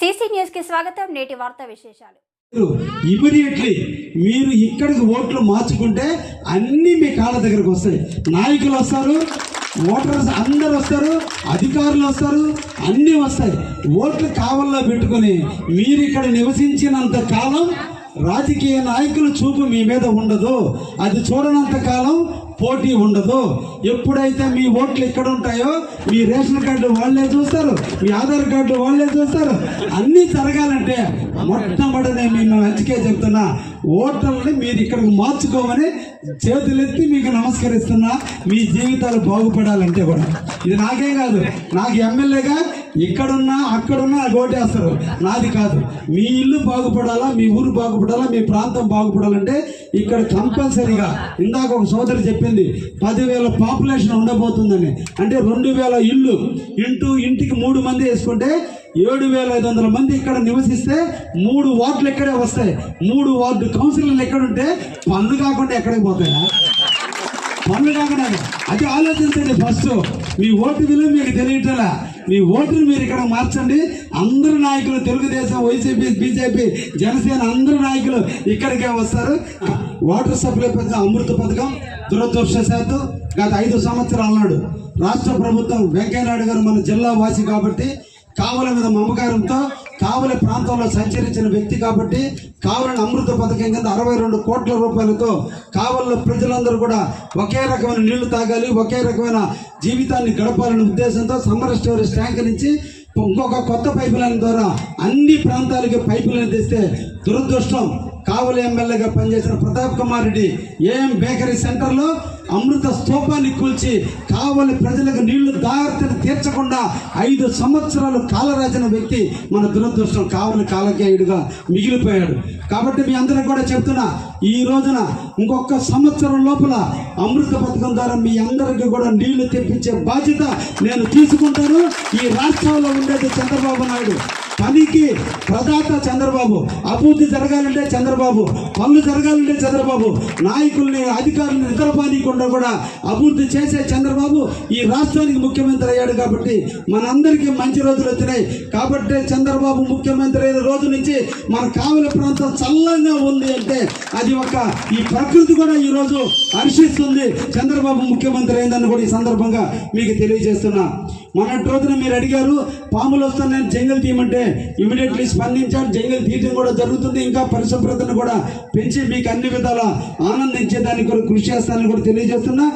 CC న్యూస్కి స్వాగతం. నేటి వార్తా విశేషాలు. ఇమీడియట్లీ మీరు ఇక్కడికి ఓట్లు మార్చుకుంటే అన్నీ మీ కాళ్ళ దగ్గరకు వస్తాయి. నాయకులు వస్తారు ఓటర్స్ అందరు వస్తారు అధికారులు వస్తారు అన్నీ వస్తాయి. ఓట్లు కావల్లో పెట్టుకొని మీరు ఇక్కడ నివసించినంత కాలం రాజకీయ నాయకుల చూపు మీ మీద ఉండదు. అది చూడనంత కాలం పోటీ ఉండదు. ఎప్పుడైతే మీ ఓట్లు ఎక్కడ ఉంటాయో మీ రేషన్ కార్డు వాళ్ళే చూస్తారు మీ ఆధార్ కార్డు వాళ్ళే చూస్తారు. అన్నీ జరగాలంటే మొట్టమొదటి నేను మేము మంచికే చెప్తున్నా ఓటర్లని మీరు ఇక్కడికి మార్చుకోమని చేతులెత్తి మీకు నమస్కరిస్తున్నా మీ జీవితాలు బాగుపడాలంటే కూడా. ఇది నాకే కాదు. నాకు ఎమ్మెల్యేగా ఇక్కడున్నా అక్కడున్నా నాకు ఓటేస్తారు నాది కాదు. మీ ఇల్లు బాగుపడాలా మీ ఊరు బాగుపడాలా మీ ప్రాంతం బాగుపడాలంటే ఇక్కడ కంపల్సరీగా ఇందాక ఒక సోదరి చెప్పింది పదివేల పాపులేషన్ ఉండబోతుందని. అంటే రెండు వేల ఇల్లు ఇంటూ ఇంటికి మూడు మంది వేసుకుంటే ఏడు వేల ఐదు వందల మంది ఇక్కడ నివసిస్తే మూడు వార్డులు ఎక్కడే వస్తాయి. మూడు వార్డు కౌన్సిలర్లు ఎక్కడుంటే పనులు కాకుండా ఎక్కడికి పోతాయా? పనులు కాకుండా అది ఆలోచించండి ఫస్ట్. మీ ఓటు విలువ మీకు తెలియటలా మీ ఓటును మీరు ఇక్కడ మార్చండి. అందరు నాయకులు తెలుగుదేశం వైసీపీ బీజేపీ జనసేన అందరు నాయకులు ఇక్కడికే వస్తారు. వాటర్ సప్లై పథకం అమృత పథకం దురదృష్టశాత్తు గత ఐదు సంవత్సరాల నాడు రాష్ట్ర ప్రభుత్వం వెంకయ్యనాయుడు గారు మన జిల్లా వాసి కాబట్టి కావల మీద మమకారంతో కావలి ప్రాంతంలో సంచరించిన వ్యక్తి కాబట్టి కావలిని అమృత పథకం కింద అరవై రెండు కోట్ల రూపాయలతో కావలిలో ప్రజలందరూ కూడా ఒకే రకమైన నీళ్ళు తాగాలి ఒకే రకమైన జీవితాన్ని గడపాలనే ఉద్దేశంతో సమ్మర్ స్టోరేజ్ ట్యాంక్ నుంచి ఇంకొక కొత్త పైపు లైన్ ద్వారా అన్ని ప్రాంతాలకి పైపు లైన్ తెస్తే దురదృష్టం. కావలి ఎమ్మెల్యేగా పనిచేసిన ప్రతాప్ కుమార్ రెడ్డి ఏఎం బేకరీ సెంటర్లో అమృత స్తూపాన్ని కూల్చి కావలి ప్రజలకు నీళ్ళు దారితను తీర్చకుండా ఐదు సంవత్సరాలు కాలరాజన వ్యక్తి మన దురదృష్టం కావలి కాలకేయుడుగా మిగిలిపోయాడు. కాబట్టి మీ అందరికి కూడా చెప్తున్నా ఈ రోజున ఇంకొక సంవత్సరం లోపల అమృత పథకం ద్వారా మీ అందరికీ కూడా నీళ్ళు తెప్పించే బాధ్యత నేను తీసుకుంటాను. ఈ రాష్ట్రంలో ఉండేది చంద్రబాబు నాయుడు. పనికి ప్రదాత చంద్రబాబు అభివృద్ధి జరగాలంటే చంద్రబాబు పనులు జరగాలంటే చంద్రబాబు నాయకుల్ని అధికారులను నిద్రపానీయకుండా కూడా అభివృద్ధి చేసే చంద్రబాబు ఈ రాష్ట్రానికి ముఖ్యమంత్రి అయ్యాడు కాబట్టి మనందరికీ మంచి రోజులు వచ్చినాయి. కాబట్టి చంద్రబాబు ముఖ్యమంత్రి అయిన రోజు నుంచి మన కావల ప్రాంతం చల్లంగా ఉంది అంటే అది ఒక ఈ ప్రకృతి కూడా ఈ రోజు హర్షిస్తుంది. చంద్రబాబు ముఖ్యమంత్రి అయిందని కూడా ఈ సందర్భంగా మీకు తెలియజేస్తున్నా. మొన్నటి రోజున మీరు అడిగారు పాములు వస్తున్నాయని జంగల్ తీయమంటే ఇమీడియట్లీ స్పందించారు. జంగల్ తీయడం కూడా జరుగుతుంది ఇంకా పరిశుభ్రతను కూడా పెంచి మీకు అన్ని విధాల ఆనందించేదానికి కూడా కృషి చేస్తానని కూడా తెలియజేస్తున్నా.